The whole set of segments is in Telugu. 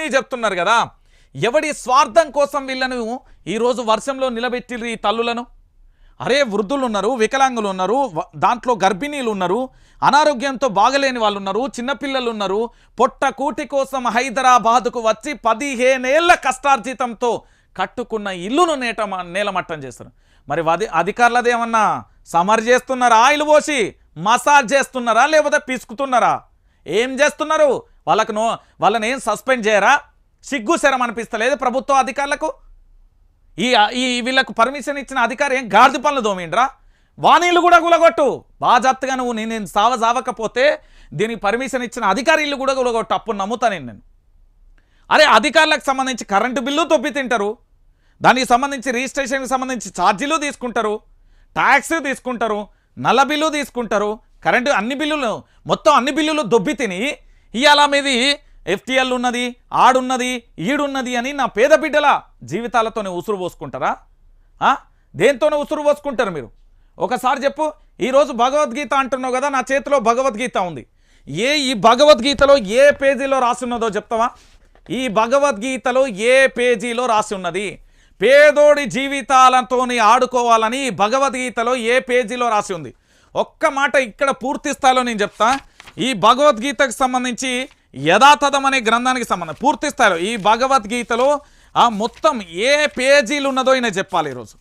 ఇవన్నీ చెప్తున్నారు కదా. ఎవడి స్వార్థం కోసం వీళ్ళను ఈరోజు వర్షంలో నిలబెట్టిర్రు ఈ తల్లులను? అరే వృద్ధులు ఉన్నారు వికలాంగులు ఉన్నారు దాంట్లో గర్భిణీలు ఉన్నారు అనారోగ్యంతో బాగలేని వాళ్ళు ఉన్నారు చిన్నపిల్లలు ఉన్నారు పొట్ట కూటి కోసం హైదరాబాదుకు వచ్చి పదిహేనేళ్ళ కష్టార్జితంతో కట్టుకున్న ఇల్లును నేట నేలమట్టం చేస్తారు. మరి అది అధికారులదేమన్నా సమర్ చేస్తున్నారా ఆయిల్ పోసి మసాజ్ చేస్తున్నారా లేకపోతే పిసుకుతున్నారా? ఏం చేస్తున్నారు? వాళ్ళకు నో వాళ్ళని ఏం సస్పెండ్ చేయరా? సిగ్గు శరం అనిపిస్తలేదు ప్రభుత్వ అధికారులకు? ఈ ఈ వీళ్ళకు పర్మిషన్ ఇచ్చిన అధికారి ఏం గాడిద పనులు దోమిండ్రా? వాణీలు కూడా గులగొట్టు. బాజాప్తగా నువ్వు నేను నేను సావ సావకపోతే దీనికి పర్మిషన్ ఇచ్చిన అధికారి ఇల్లు కూడా గులగొట్టు. అప్పుడు నమ్ముతాను నేను. అరే అధికారులకు సంబంధించి కరెంటు బిల్లు తొప్పి తింటారు. దానికి సంబంధించి రిజిస్ట్రేషన్కి సంబంధించి ఛార్జీలు తీసుకుంటారు. ట్యాక్స్ తీసుకుంటారు. నల్ల బిల్లు తీసుకుంటారు. కరెంటు అన్ని బిల్లులు మొత్తం అన్ని బిల్లులు దొబ్బి తిని ఇవాళ మీది ఎఫ్టీఎల్ ఉన్నది ఆడున్నది ఈడున్నది అని నా పేద బిడ్డల జీవితాలతోనే ఉసురు పోసుకుంటారా? దేంతోనే ఉసురు పోసుకుంటారు మీరు? ఒకసారి చెప్పు ఈరోజు భగవద్గీత అంటున్నావు కదా నా చేతిలో భగవద్గీత ఉంది. ఏ ఈ భగవద్గీతలో ఏ పేజీలో రాసి ఉన్నదో చెప్తావా? ఈ భగవద్గీతలో ఏ పేజీలో రాసి ఉన్నది పేదోడి జీవితాలతోని ఆడుకోవాలని ఈ భగవద్గీతలో ఏ పేజీలో రాసి ఉంది? ఒక్క మాట ఇక్కడ పూర్తి స్థాయిలో నేను చెప్తా. ఈ భగవద్గీతకు సంబంధించి యథాతథం అనే గ్రంథానికి సంబంధం పూర్తి స్థాయిలో ఈ భగవద్గీతలో ఆ మొత్తం ఏ పేజీలు ఉన్నదో ఈయన చెప్పాలి ఈరోజు.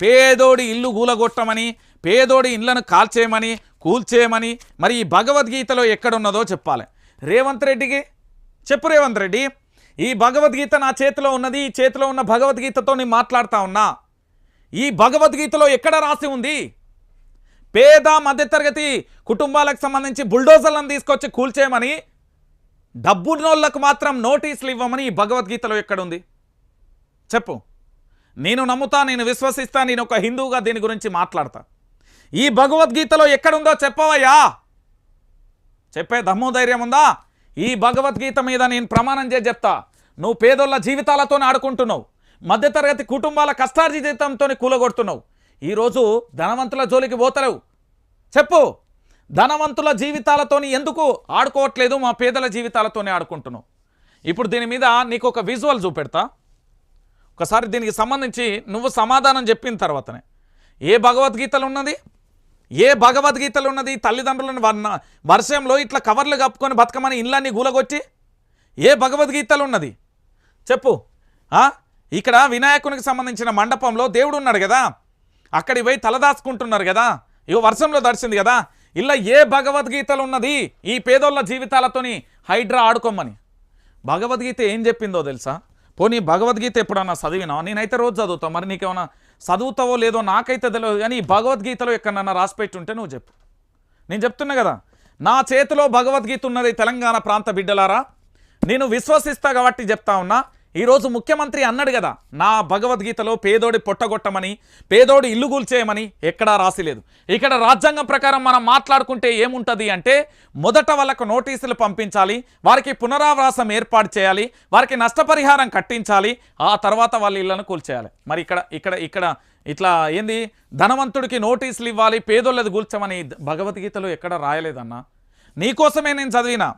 పేదోడి ఇల్లు గూలగొట్టమని పేదోడి ఇళ్ళను కాల్చేయమని కూల్చేయమని మరి ఈ భగవద్గీతలో ఎక్కడున్నదో చెప్పాలి. రేవంత్ రెడ్డికి చెప్పు రేవంత్ రెడ్డి ఈ భగవద్గీత నా చేతిలో ఉన్నది ఈ చేతిలో ఉన్న భగవద్గీతతో నేను మాట్లాడుతూ ఉన్నా. ఈ భగవద్గీతలో ఎక్కడ రాసి ఉంది? పేద మధ్యతరగతి కుటుంబాలకు సంబంధించి బుల్డోజర్లను తీసుకొచ్చి కూల్చేయమని డబ్బున్నోళ్ళకు మాత్రం నోటీసులు ఇవ్వమని ఈ భగవద్గీతలో ఎక్కడుంది? చెప్పు. నేను నమ్ముతా నేను విశ్వసిస్తా నేను ఒక హిందువుగా దీని గురించి మాట్లాడతా. ఈ భగవద్గీతలో ఎక్కడుందో చెప్పవయ్యా? చెప్పే దమ్ము ధైర్యం ఉందా? ఈ భగవద్గీత మీద నేను ప్రమాణం చేసి చెప్తా. నువ్వు పేదోళ్ళ జీవితాలతో ఆడుకుంటున్నావు. మధ్యతరగతి కుటుంబాల కష్టార్జితంతో కూలగొడుతున్నావు. ఈరోజు ధనవంతుల జోలికి పోతలేవు. చెప్పు ధనవంతుల జీవితాలతోని ఎందుకు ఆడుకోవట్లేదు మా పేదల జీవితాలతోనే ఆడుకుంటున్నావు? ఇప్పుడు దీని మీద నీకు ఒక విజువల్ చూపెడతా. ఒకసారి దీనికి సంబంధించి నువ్వు సమాధానం చెప్పిన తర్వాతనే. ఏ భగవద్గీతలు ఉన్నది? ఏ భగవద్గీతలు ఉన్నది? తల్లిదండ్రులను వర్ణ వర్షంలో ఇట్లా కవర్లు కప్పుకొని బతకమని ఇళ్ళని గూలగొచ్చి ఏ భగవద్గీతలు ఉన్నది? చెప్పు ఇక్కడ వినాయకునికి సంబంధించిన మండపంలో దేవుడు ఉన్నాడు కదా? అక్కడికి పోయి తలదాచుకుంటున్నారు కదా. ఇగో వర్షంలో దర్శింది కదా. ఇలా ఏ భగవద్గీతలు ఉన్నది ఈ పేదోళ్ళ జీవితాలతోని హైడ్రా ఆడుకోమని. భగవద్గీత ఏం చెప్పిందో తెలుసా? పోనీ భగవద్గీత ఎప్పుడన్నా చదివినా నేనైతే రోజు చదువుతా. మరి నీకేమన్నా చదువుతావో లేదో నాకైతే తెలియదు. కానీ ఈ భగవద్గీతలో ఎక్కడన్నా రాసిపెట్టి ఉంటే నువ్వు చెప్పు. నేను చెప్తున్నా కదా. నా చేతిలో భగవద్గీత ఉన్నది తెలంగాణ ప్రాంత బిడ్డలారా. నేను విశ్వసిస్తా కాబట్టి చెప్తా ఉన్నా. ఈరోజు ముఖ్యమంత్రి అన్నాడు కదా నా భగవద్గీతలో పేదోడి పొట్టగొట్టమని పేదోడి ఇల్లు కూల్చేయమని ఎక్కడా రాసిలేదు. ఇక్కడ రాజ్యాంగం ప్రకారం మనం మాట్లాడుకుంటే ఏముంటుంది అంటే మొదట వాళ్ళకు నోటీసులు పంపించాలి వారికి పునరావాసం ఏర్పాటు చేయాలి వారికి నష్టపరిహారం కట్టించాలి ఆ తర్వాత వాళ్ళ ఇళ్ళను కూల్చేయాలి. మరి ఇక్కడ ఇక్కడ ఇక్కడ ఇట్లా ఏంది? ధనవంతుడికి నోటీసులు ఇవ్వాలి పేదోళ్ళది కూల్చమని భగవద్గీతలో ఎక్కడ రాయలేదన్నా? నీకోసమే నేను చదివినా?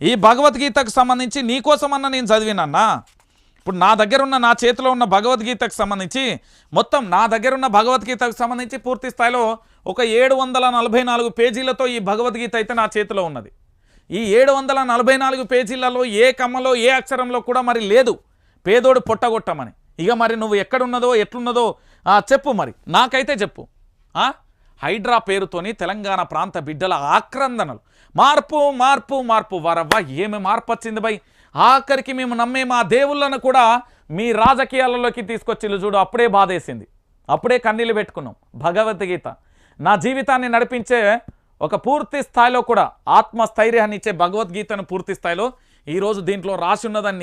ఈ భగవద్గీతకు సంబంధించి నీకోసమన్నా నేను చదివినన్నా ఇప్పుడు నా దగ్గర ఉన్న నా చేతిలో ఉన్న భగవద్గీతకు సంబంధించి మొత్తం నా దగ్గర ఉన్న భగవద్గీతకు సంబంధించి పూర్తి స్థాయిలో ఒక ఏడు వందల నలభై నాలుగు పేజీలతో ఈ భగవద్గీత అయితే నా చేతిలో ఉన్నది. ఈ ఏడు వందల నలభై నాలుగు పేజీలలో ఏ కమ్మలో ఏ అక్షరంలో కూడా మరి లేదు. పేదోడు పొట్టగొట్టమని. ఇక మరి నువ్వు ఎక్కడున్నదో ఎట్లున్నదో చెప్పు మరి. నాకైతే చెప్పు. హైడ్రా పేరుతోని తెలంగాణ ప్రాంత బిడ్డల ఆక్రందనలు. మార్పు మార్పు మార్పు వరవ్వ ఏమి మార్పు వచ్చింది బై? ఆఖరికి మేము నమ్మే మా దేవుళ్ళను కూడా మీ రాజకీయాలలోకి తీసుకొచ్చిల్లు చూడు అప్పుడే బాధేసింది. అప్పుడే కన్నీళ్ళు పెట్టుకున్నాం. భగవద్గీత. నా జీవితాన్ని నడిపించే ఒక పూర్తి స్థాయిలో కూడా ఆత్మస్థైర్యాన్ని ఇచ్చే భగవద్గీతను పూర్తి స్థాయిలో ఈరోజు దీంట్లో రాసి ఉన్నదని